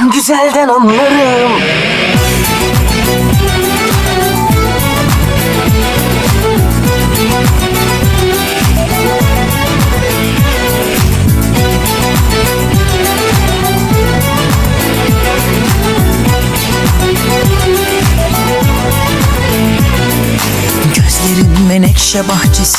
Ben güzelden anlarım. Gözlerin menekşe bahçesi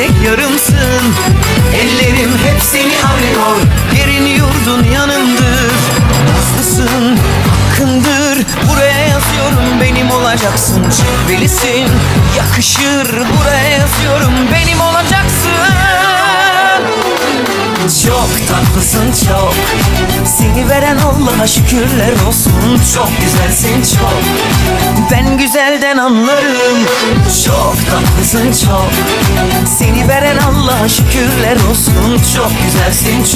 sevilecek yarımsın. Ellerim hep seni arıyor Yerin yurdun yanındır. Nazlısın, hakkındır Buraya yazıyorum benim olacaksın. Şüphelisin, yakışır Buraya yazıyorum çok tatlısın çok. Seni veren Allah'a şükürler olsun. Çok güzelsin çok. Ben güzelden anlarım. Çok tatlısın çok. Seni veren Allah'a şükürler olsun. Çok güzelsin çok